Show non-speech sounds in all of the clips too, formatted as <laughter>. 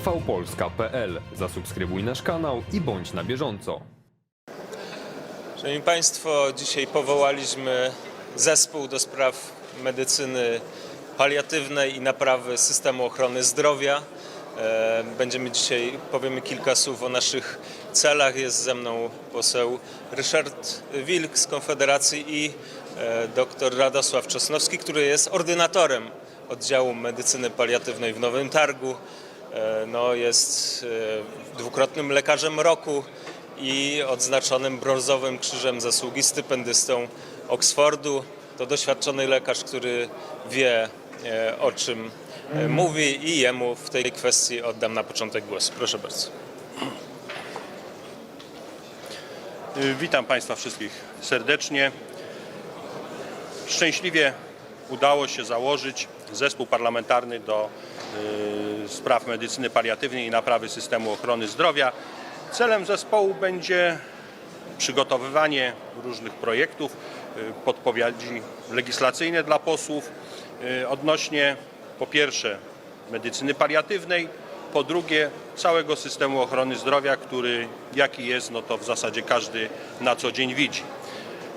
tvpolska.pl. Zasubskrybuj nasz kanał i bądź na bieżąco. Szanowni Państwo, dzisiaj powołaliśmy zespół do spraw medycyny paliatywnej i naprawy systemu ochrony zdrowia. E, Będziemy dzisiaj, powiemy kilka słów o naszych celach. Jest ze mną poseł Ryszard Wilk z Konfederacji i e, dr Radosław Czosnowski, który jest ordynatorem oddziału medycyny paliatywnej w Nowym Targu. E, No, jest e, dwukrotnym lekarzem roku i odznaczonym brązowym krzyżem zasługi stypendystą Oxfordu. To doświadczony lekarz, który wie e, o czym mówi i jemu w tej kwestii oddam na początek głos. Proszę bardzo. Witam Państwa wszystkich serdecznie. Szczęśliwie udało się założyć zespół parlamentarny do y, spraw medycyny paliatywnej i naprawy systemu ochrony zdrowia. Celem zespołu będzie przygotowywanie różnych projektów, y, podpowiedzi legislacyjne dla posłów y, odnośnie po pierwsze medycyny paliatywnej, po drugie całego systemu ochrony zdrowia, który jaki jest, no to w zasadzie każdy na co dzień widzi.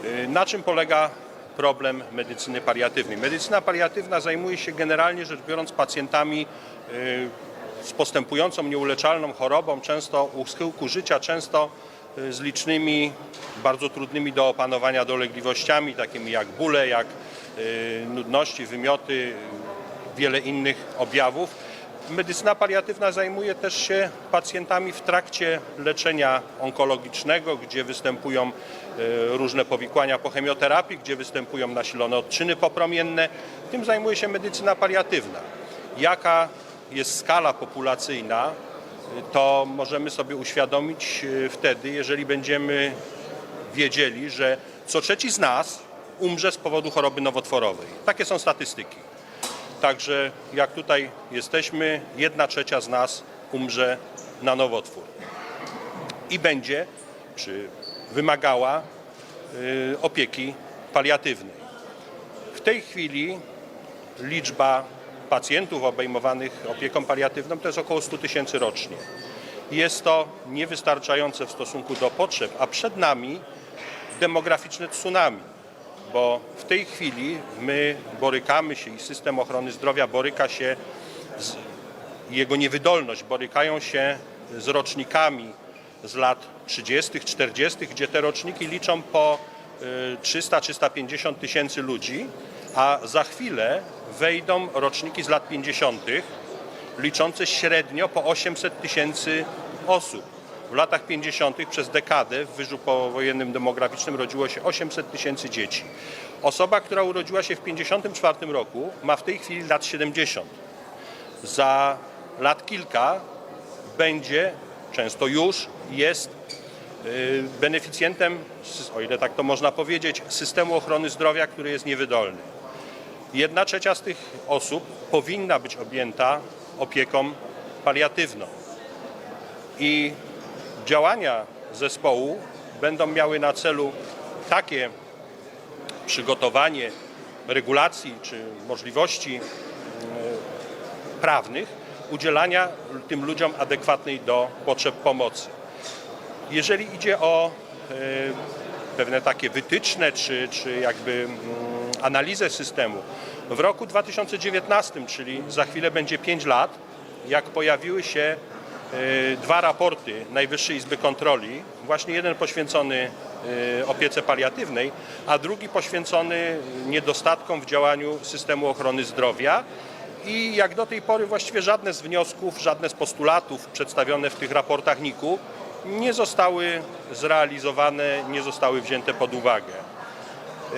Y, Na czym polega problem medycyny paliatywnej? Medycyna paliatywna zajmuje się generalnie rzecz biorąc pacjentami z postępującą nieuleczalną chorobą, często u schyłku życia, często y, z licznymi, bardzo trudnymi do opanowania dolegliwościami, takimi jak bóle, jak y, nudności, wymioty, wiele innych objawów. Medycyna paliatywna zajmuje też się pacjentami w trakcie leczenia onkologicznego, gdzie występują różne powikłania po chemioterapii, gdzie występują nasilone odczyny popromienne. Tym zajmuje się medycyna paliatywna. Jaka jest skala populacyjna, e, to możemy sobie uświadomić e, wtedy, jeżeli będziemy wiedzieli, że co trzeci z nas umrze z powodu choroby nowotworowej. Takie są statystyki. Także jak tutaj jesteśmy, jedna trzecia z nas umrze na nowotwór. I będzie, czy wymagała y, opieki paliatywnej. W tej chwili liczba pacjentów obejmowanych opieką paliatywną to jest około 100 tysięcy rocznie. Jest to niewystarczające w stosunku do potrzeb, a przed nami demograficzne tsunami bo w tej chwili my borykamy się i system ochrony zdrowia boryka się z jego niewydolność, borykają się z rocznikami z lat 30., 40., gdzie te roczniki liczą po y, 300-350 tysięcy ludzi, a za chwilę wejdą roczniki z lat 50., liczące średnio po 800 tysięcy osób. W latach 50. przez dekadę w wyżu powojennym demograficznym rodziło się 800 tysięcy dzieci. Osoba, która urodziła się w 54 roku ma w tej chwili lat 70. Za lat kilka będzie, często już jest y, beneficjentem, o ile tak to można powiedzieć, systemu ochrony zdrowia, który jest niewydolny. Jedna trzecia z tych osób powinna być objęta opieką paliatywną. I działania zespołu będą miały na celu takie przygotowanie regulacji czy możliwości e, prawnych udzielania tym ludziom adekwatnej do potrzeb pomocy. Jeżeli idzie o e, pewne takie wytyczne czy, czy jakby mm, analizę systemu, w roku 2019, czyli za chwilę będzie 5 lat, jak pojawiły się e, dwa raporty Najwyższej Izby Kontroli, właśnie jeden poświęcony e, opiece paliatywnej, a drugi poświęcony niedostatkom w działaniu systemu ochrony zdrowia. I jak do tej pory właściwie żadne z wniosków, żadne z postulatów przedstawione w tych raportach NIK-u nie zostały zrealizowane, nie zostały wzięte pod uwagę.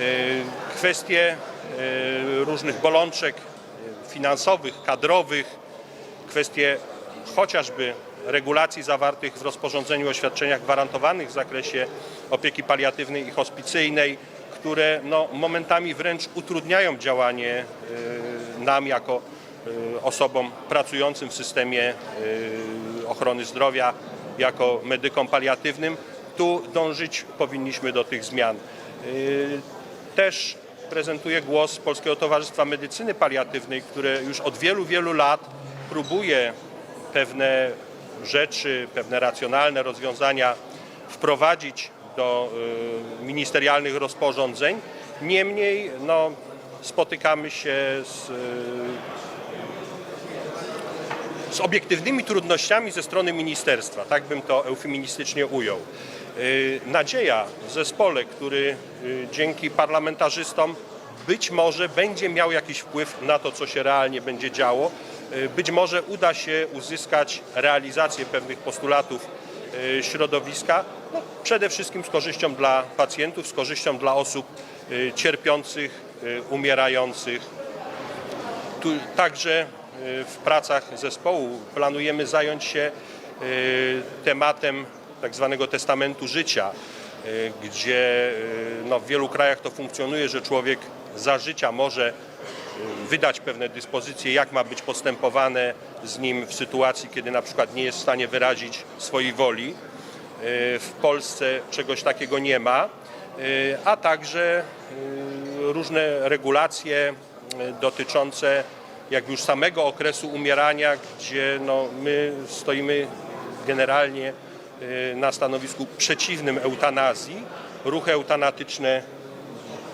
Y, Kwestie y, różnych bolączek finansowych, kadrowych, kwestie chociażby regulacji zawartych w rozporządzeniu o świadczeniach gwarantowanych w zakresie opieki paliatywnej i hospicyjnej, które no, momentami wręcz utrudniają działanie y, nam jako osobom pracującym w systemie ochrony zdrowia, jako medykom paliatywnym. Tu dążyć powinniśmy do tych zmian. Też prezentuję głos Polskiego Towarzystwa Medycyny Paliatywnej, które już od wielu, wielu lat próbuje pewne rzeczy, pewne racjonalne rozwiązania wprowadzić do y, ministerialnych rozporządzeń. Niemniej no, spotykamy się z, y, z obiektywnymi trudnościami ze strony ministerstwa, tak bym to eufemistycznie ujął. Y, Nadzieja w zespole, który y, dzięki parlamentarzystom być może będzie miał jakiś wpływ na to, co się realnie będzie działo. Y, Być może uda się uzyskać realizację pewnych postulatów środowiska, no, przede wszystkim z korzyścią dla pacjentów, z korzyścią dla osób cierpiących, umierających. Tu także w pracach zespołu planujemy zająć się tematem tak zwanego testamentu życia, y, gdzie y, no, w wielu krajach to funkcjonuje, że człowiek za życia może y, wydać pewne dyspozycje, jak ma być postępowane z nim w sytuacji, kiedy na przykład nie jest w stanie wyrazić swojej woli. W Polsce czegoś takiego nie ma, a także różne regulacje dotyczące jak już samego okresu umierania, gdzie no, my stoimy generalnie na stanowisku przeciwnym eutanazji. Ruchy eutanatyczne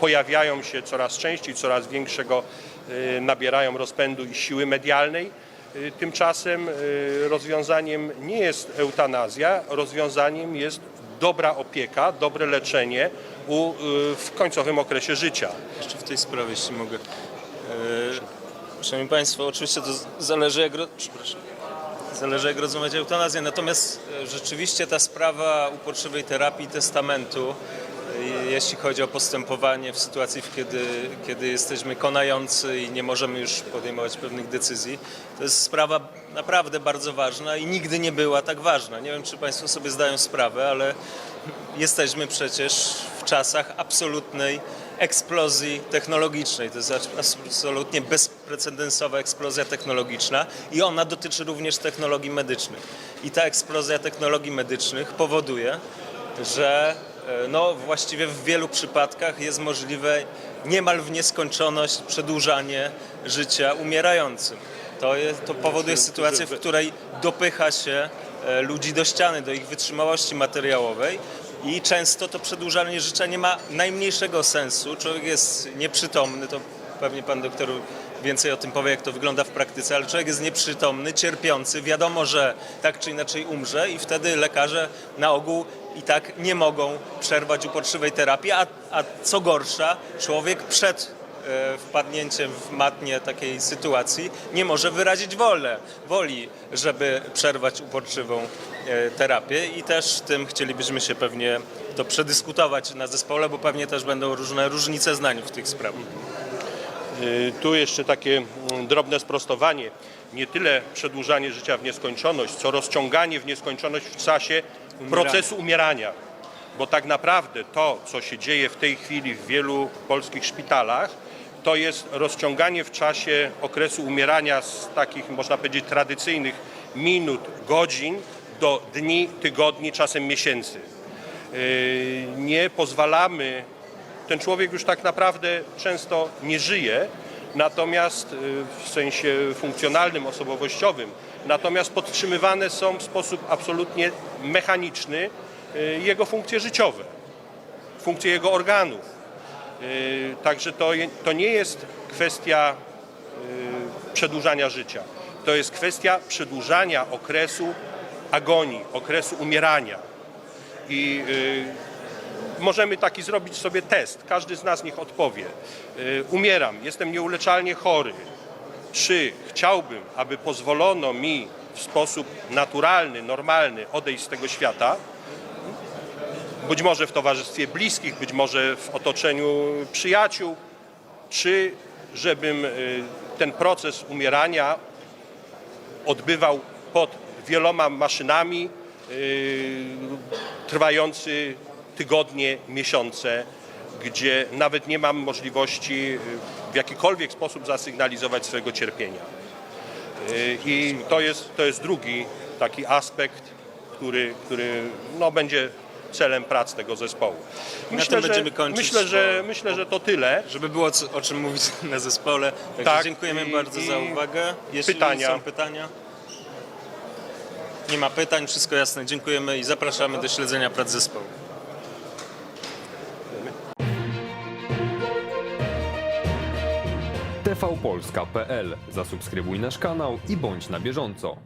pojawiają się coraz częściej, coraz większego y, nabierają rozpędu i siły medialnej. Y, Tymczasem y, rozwiązaniem nie jest eutanazja, rozwiązaniem jest dobra opieka, dobre leczenie u, y, w końcowym okresie życia. Jeszcze w tej sprawie, jeśli mogę. E, Szanowni Państwo, oczywiście to zależy jak. Przepraszam. Zależy jak rozumieć eutanazję, natomiast e, rzeczywiście ta sprawa uporczywej terapii testamentu, e, jeśli chodzi o postępowanie w sytuacji, kiedy, kiedy jesteśmy konający i nie możemy już podejmować pewnych decyzji, to jest sprawa naprawdę bardzo ważna i nigdy nie była tak ważna. Nie wiem, czy Państwo sobie zdają sprawę, ale jesteśmy przecież w czasach absolutnej eksplozji technologicznej. To jest absolutnie bezprecedensowa eksplozja technologiczna i ona dotyczy również technologii medycznych. I ta eksplozja technologii medycznych powoduje, że e, no, właściwie w wielu przypadkach jest możliwe niemal w nieskończoność przedłużanie życia umierającym. To, jest, to powoduje sytuację, w której dopycha się e, ludzi do ściany, do ich wytrzymałości materiałowej i często to przedłużanie życia nie ma najmniejszego sensu. Człowiek jest nieprzytomny, to pewnie pan doktor więcej o tym powie, jak to wygląda w praktyce, ale człowiek jest nieprzytomny, cierpiący, wiadomo, że tak czy inaczej umrze i wtedy lekarze na ogół i tak nie mogą przerwać uporczywej terapii, a, a co gorsza, człowiek przed wpadnięciem w matnię takiej sytuacji nie może wyrazić wolę, woli, żeby przerwać uporczywą e, terapię i też tym chcielibyśmy się pewnie to przedyskutować na zespole, bo pewnie też będą różne różnice zdań w tych sprawach. Y, Tu jeszcze takie mm, drobne sprostowanie. Nie tyle przedłużanie życia w nieskończoność, co rozciąganie w nieskończoność w czasie procesu umierania. Bo tak naprawdę to, co się dzieje w tej chwili w wielu polskich szpitalach, to jest rozciąganie w czasie okresu umierania z takich, można powiedzieć, tradycyjnych minut, godzin do dni, tygodni, czasem miesięcy. Yy, Nie pozwalamy ten człowiek już tak naprawdę często nie żyje, natomiast y, w sensie funkcjonalnym, osobowościowym, natomiast podtrzymywane są w sposób absolutnie mechaniczny y, jego funkcje życiowe, funkcje jego organów. Y, Także to, to nie jest kwestia y, przedłużania życia. To jest kwestia przedłużania okresu agonii, okresu umierania. I y, możemy taki zrobić sobie test. Każdy z nas niech odpowie. Umieram, jestem nieuleczalnie chory. Czy chciałbym, aby pozwolono mi w sposób naturalny, normalny odejść z tego świata? Być może w towarzystwie bliskich, być może w otoczeniu przyjaciół, czy żebym y, ten proces umierania odbywał pod wieloma maszynami, yy, trwający tygodnie, miesiące, gdzie nawet nie mam możliwości yy, w jakikolwiek sposób zasygnalizować swojego cierpienia. I to jest, to jest drugi taki aspekt, który, który no, będzie celem prac tego zespołu. Myślę, że, myślę, że, myślę, że to tyle. Żeby było co, o czym mówić <laughs> na zespole. Także tak, dziękujemy i, bardzo i za uwagę. Jeśli pytania. są pytania. Nie ma pytań, wszystko jasne. Dziękujemy i zapraszamy do śledzenia prac zespołu. tvpolska.pl. Zasubskrybuj nasz kanał i bądź na bieżąco.